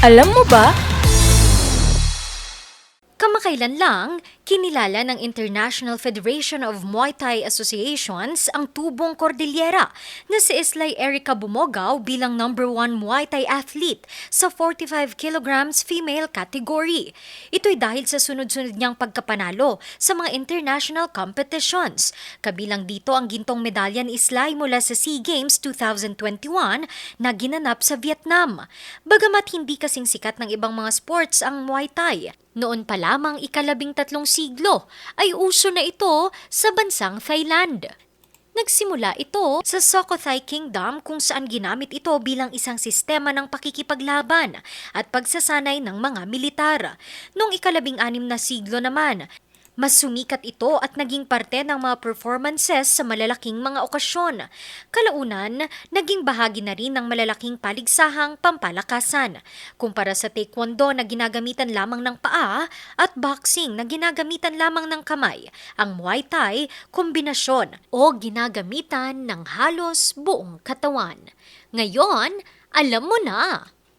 Alam mo ba, Kamakailan lang, kinilala ng International Federation of Muay Thai Associations ang tubong Cordillera na si Islay Erica Bumogaw bilang number one Muay Thai athlete sa 45 kilograms female category. Ito'y dahil sa sunod-sunod niyang pagkapanalo sa mga international competitions. Kabilang dito ang gintong medalya ni Islay mula sa SEA Games 2021 na ginanap sa Vietnam. Bagamat hindi kasing sikat ng ibang mga sports ang Muay Thai, noon pa lamang ikalabing tatlong siglo ay uso na ito sa bansang Thailand. Nagsimula ito sa Sukhothai Kingdom kung saan ginamit ito bilang isang sistema ng pakikipaglaban at pagsasanay ng mga militar. Noong ikalabing anim na siglo naman, mas sumikat ito at naging parte ng mga performances sa malalaking mga okasyon. Kalaunan, naging bahagi na rin ng malalaking paligsahang pampalakasan. Kumpara sa taekwondo na ginagamitan lamang ng paa at boxing na ginagamitan lamang ng kamay, ang Muay Thai kombinasyon o ginagamitan ng halos buong katawan. Ngayon, alam mo na!